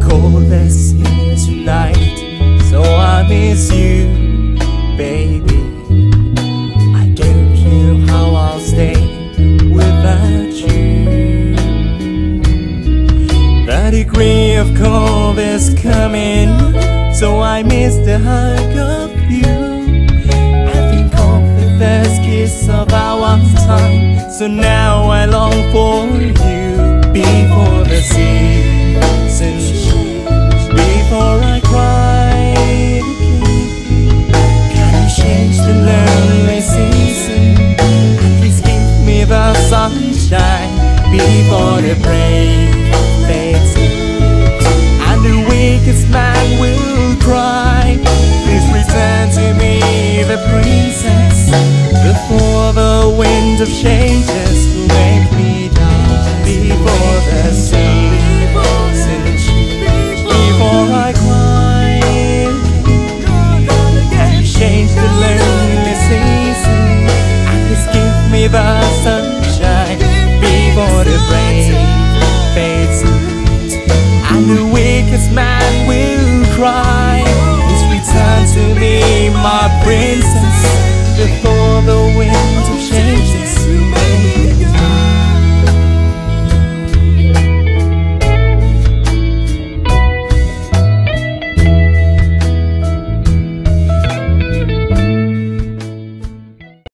cold as here tonight, so I miss you, baby. I don't know how I'll stay without you. The degree of cold is coming, so I miss the hug of you. I think the first kiss of our time, so now I long for you before before the rain fades and the weakest man will cry. Please return to me, the princess, before the wind of changes make me die. Before the sun before I can change the lonely season? And please give me the sunshine